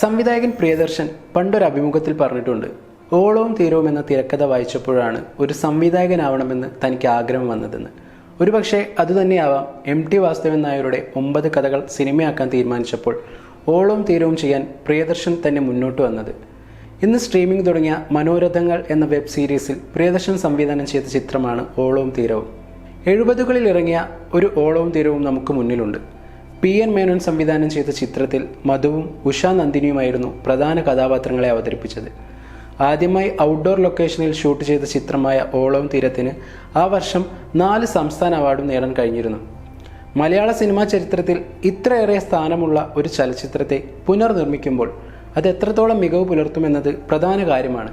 സംവിധായകൻ പ്രിയദർശൻ പണ്ടൊരു അഭിമുഖത്തിൽ പറഞ്ഞിട്ടുണ്ട് ഓളവും തീരവും എന്ന തിരക്കഥ വായിച്ചപ്പോഴാണ് ഒരു സംവിധായകനാവണമെന്ന് തനിക്ക് ആഗ്രഹം വന്നതെന്ന്. ഒരുപക്ഷെ അതുതന്നെയാവാം എം ടി വാസുദേവൻ നായരുടെ ഒമ്പത് കഥകൾ സിനിമയാക്കാൻ തീരുമാനിച്ചപ്പോൾ ഓളവും തീരവും ചെയ്യാൻ പ്രിയദർശൻ തന്നെ മുന്നോട്ട് വന്നത്. ഇന്ന് സ്ട്രീമിംഗ് തുടങ്ങിയ മനോരഥങ്ങൾ എന്ന വെബ് സീരീസിൽ പ്രിയദർശൻ സംവിധാനം ചെയ്ത ചിത്രമാണ് ഓളവും തീരവും. എഴുപതുകളിൽ ഇറങ്ങിയ ഒരു ഓളവും തീരവും നമുക്ക് മുന്നിലുണ്ട്. പി എൻ മേനോൻ സംവിധാനം ചെയ്ത ചിത്രത്തിൽ മധുവും ഉഷാ നന്ദിനിയുമായിരുന്നു പ്രധാന കഥാപാത്രങ്ങളെ അവതരിപ്പിച്ചത്. ആദ്യമായി ഔട്ട്ഡോർ ലൊക്കേഷനിൽ ഷൂട്ട് ചെയ്ത ചിത്രമായ ഓളവും തീരത്തിന് ആ വർഷം നാല് സംസ്ഥാന അവാർഡും നേടാൻ കഴിഞ്ഞിരുന്നു. മലയാള സിനിമാ ചരിത്രത്തിൽ ഇത്രയേറെ സ്ഥാനമുള്ള ഒരു ചലച്ചിത്രത്തെ പുനർനിർമ്മിക്കുമ്പോൾ അത് എത്രത്തോളം മികവ് പുലർത്തുമെന്നത് പ്രധാന കാര്യമാണ്.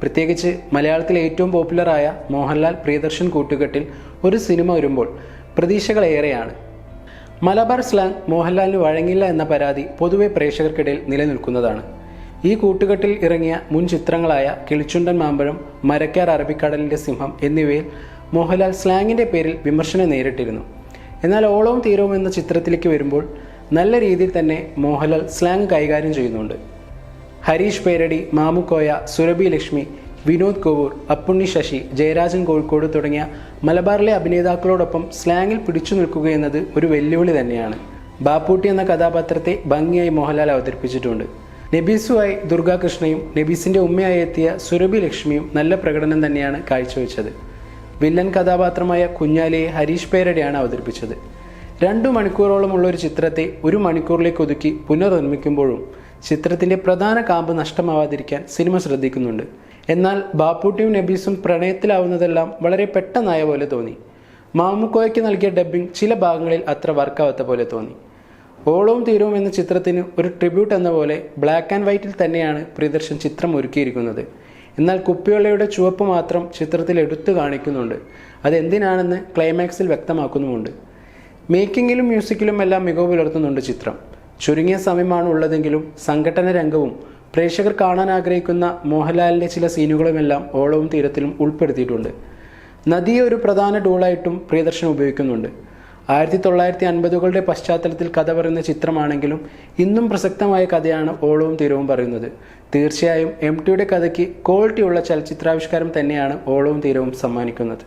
പ്രത്യേകിച്ച് മലയാളത്തിലെ ഏറ്റവും പോപ്പുലറായ മോഹൻലാൽ പ്രിയദർശൻ കൂട്ടുകെട്ടിൽ ഒരു സിനിമ വരുമ്പോൾ പ്രതീക്ഷകളേറെയാണ്. മലബാർ സ്ലാങ് മോഹൻലാലിന് വഴങ്ങില്ല എന്ന പരാതി പൊതുവെ പ്രേക്ഷകർക്കിടയിൽ നിലനിൽക്കുന്നതാണ്. ഈ കൂട്ടുകെട്ടിൽ ഇറങ്ങിയ മുൻ ചിത്രങ്ങളായ കിളിച്ചുണ്ടൻ മാമ്പഴം മരക്കാർ അറബിക്കടലിന്റെ സിംഹം എന്നിവയിൽ മോഹൻലാൽ സ്ലാങ്ങിന്റെ പേരിൽ വിമർശനം നേരിട്ടിരുന്നു. എന്നാൽ ഓളവും തീരവും എന്ന ചിത്രത്തിലേക്ക് വരുമ്പോൾ നല്ല രീതിയിൽ തന്നെ മോഹൻലാൽ സ്ലാങ് കൈകാര്യം ചെയ്യുന്നുണ്ട്. ഹരീഷ് പേരടി മാമുക്കോയ സുരഭി ലക്ഷ്മി വിനോദ് കോവൂർ അപ്പുണ്ണി ശശി ജയരാജൻ കോഴിക്കോട് തുടങ്ങിയ മലബാറിലെ അഭിനേതാക്കളോടൊപ്പം സ്ലാങ്ങിൽ പിടിച്ചു നിൽക്കുകയെന്നത് ഒരു വെല്ലുവിളി തന്നെയാണ്. ബാപ്പൂട്ടി എന്ന കഥാപാത്രത്തെ ഭംഗിയായി മോഹൻലാൽ അവതരിപ്പിച്ചിട്ടുണ്ട്. നബീസുമായി ദുർഗാകൃഷ്ണയും നബീസിന്റെ ഉമ്മയായി എത്തിയ സുരഭി ലക്ഷ്മിയും നല്ല പ്രകടനം തന്നെയാണ് കാഴ്ചവെച്ചത്. വില്ലൻ കഥാപാത്രമായ കുഞ്ഞാലിയെ ഹരീഷ് പേരടിയാണ് അവതരിപ്പിച്ചത്. രണ്ടു മണിക്കൂറോളമുള്ള ഒരു ചിത്രത്തെ ഒരു മണിക്കൂറിലേക്ക് ഒതുക്കി പുനർനിർമ്മിക്കുമ്പോഴും ചിത്രത്തിന്റെ പ്രധാന കാമ്പ് നഷ്ടമാവാതിരിക്കാൻ സിനിമ ശ്രദ്ധിക്കുന്നുണ്ട്. എന്നാൽ ബാപ്പൂട്ടിയും നബീസും പ്രണയത്തിലാവുന്നതെല്ലാം വളരെ പെട്ടെന്നായ പോലെ തോന്നി. മാമുക്കോയ്ക്ക് നൽകിയ ഡബ്ബിംഗ് ചില ഭാഗങ്ങളിൽ അത്ര വർക്കാവാത്ത പോലെ തോന്നി. ഓളവും തീരവും എന്ന ചിത്രത്തിന് ഒരു ട്രിബ്യൂട്ട് എന്ന പോലെ ബ്ലാക്ക് ആൻഡ് വൈറ്റിൽ തന്നെയാണ് പ്രിയദർശൻ ചിത്രം ഒരുക്കിയിരിക്കുന്നത്. എന്നാൽ കുപ്പിവെള്ളയുടെ ചുവപ്പ് മാത്രം ചിത്രത്തിൽ എടുത്തു കാണിക്കുന്നുണ്ട്. അതെന്തിനാണെന്ന് ക്ലൈമാക്സിൽ വ്യക്തമാക്കുന്നുമുണ്ട്. മേക്കിങ്ങിലും മ്യൂസിക്കിലും എല്ലാം മികവ് പുലർത്തുന്നുണ്ട് ചിത്രം. ചുരുങ്ങിയ സമയമാണ് ഉള്ളതെങ്കിലും സംഘടന രംഗവും പ്രേക്ഷകർ കാണാൻ ആഗ്രഹിക്കുന്ന മോഹൻലാലിന്റെ ചില സീനുകളുമെല്ലാം ഓളവും തീരത്തിലും ഉൾപ്പെടുത്തിയിട്ടുണ്ട്. നദിയെ ഒരു പ്രധാന ടൂളായിട്ടും പ്രിയദർശൻ ഉപയോഗിക്കുന്നുണ്ട്. ആയിരത്തി തൊള്ളായിരത്തി അൻപതുകളുടെ പശ്ചാത്തലത്തിൽ കഥ പറയുന്ന ചിത്രമാണെങ്കിലും ഇന്നും പ്രസക്തമായ കഥയാണ് ഓളവും തീരവും പറയുന്നത്. തീർച്ചയായും എം ടിയുടെ കഥയ്ക്ക് ക്വാളിറ്റിയുള്ള ചലച്ചിത്രാവിഷ്കാരം തന്നെയാണ് ഓളവും തീരവും സമ്മാനിക്കുന്നത്.